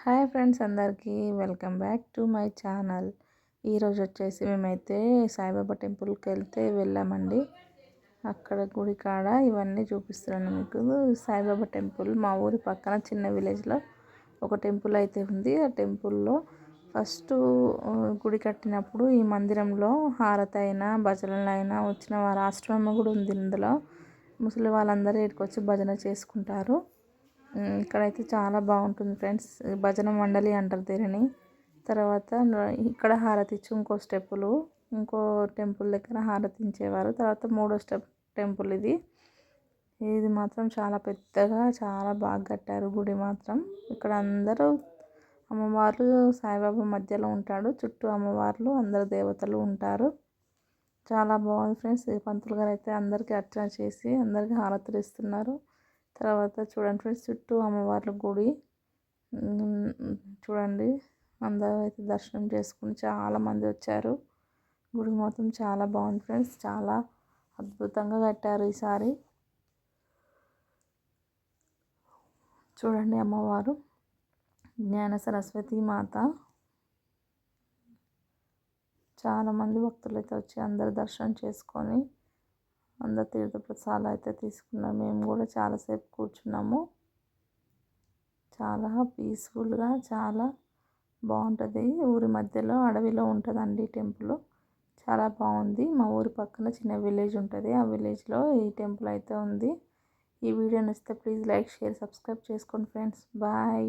Hi friends అందరికీ welcome back to my channel. ఈరోజు వచ్చేసి మేమైతే సాయిబాబా టెంపుల్కి వెళ్తే వెళ్ళామండి. అక్కడ గుడి కాడ ఇవన్నీ చూపిస్తున్నాను మీకు. సాయిబాబా టెంపుల్ మా ఊరి పక్కన చిన్న విలేజ్లో ఒక టెంపుల్ అయితే ఉంది. ఆ టెంపుల్లో ఫస్ట్ గుడి కట్టినప్పుడు ఈ మందిరంలో హారతి అయినా భజనలు అయినా వచ్చిన వారు ఆశ్రమం కూడా ఉంది ఇందులో. ముసలి వాళ్ళందరూ ఇక్కడికి వచ్చి భజన చేసుకుంటారు. ఇక్కడైతే చాలా బాగుంటుంది ఫ్రెండ్స్. భజన మండలి అంటారు దీనిని. తర్వాత ఇక్కడ హారతి ఇచ్చి ఇంకో స్టెప్పులు ఇంకో టెంపుల్ దగ్గర హారతించేవారు ఇచ్చేవారు. తర్వాత మూడో స్టెప్ టెంపుల్ ఇది. ఇది మాత్రం చాలా పెద్దగా చాలా బాగా కట్టారు గుడి మాత్రం. ఇక్కడ అందరూ అమ్మవారు సాయిబాబా మధ్యలో ఉంటాడు. చుట్టూ అమ్మవార్లు అందరు దేవతలు ఉంటారు. చాలా బాగుంది ఫ్రెండ్స్. పంతులు గారు అయితే అందరికీ అర్చన చేసి అందరికీ హారతులు ఇస్తున్నారు. తర్వాత చూడండి ఫ్రెండ్స్ చుట్టూ అమ్మవార్ల గుడి. చూడండి అందరూ అయితే దర్శనం చేసుకుని చాలామంది వచ్చారు. గుడి మొత్తం చాలా బాగుంది ఫ్రెండ్స్ చాలా అద్భుతంగా కట్టారు ఈసారి. చూడండి అమ్మవారు జ్ఞాన సరస్వతి మాత. చాలామంది భక్తులు అయితే వచ్చి అందరు దర్శనం చేసుకొని అందరు తీర్థప్రసాదాలు అయితే తీసుకున్నాం. మేము కూడా చాలాసేపు కూర్చున్నాము. చాలా పీస్ఫుల్గా చాలా బాగుంటుంది. ఊరి మధ్యలో అడవిలో ఉంటుందండి టెంపుల్. చాలా బాగుంది. మా ఊరి పక్కన చిన్న విలేజ్ ఉంటుంది. ఆ విలేజ్లో ఈ టెంపుల్ అయితే ఉంది. ఈ వీడియో నచ్చితే ప్లీజ్ లైక్ షేర్ సబ్స్క్రైబ్ చేసుకోండి ఫ్రెండ్స్ బాయ్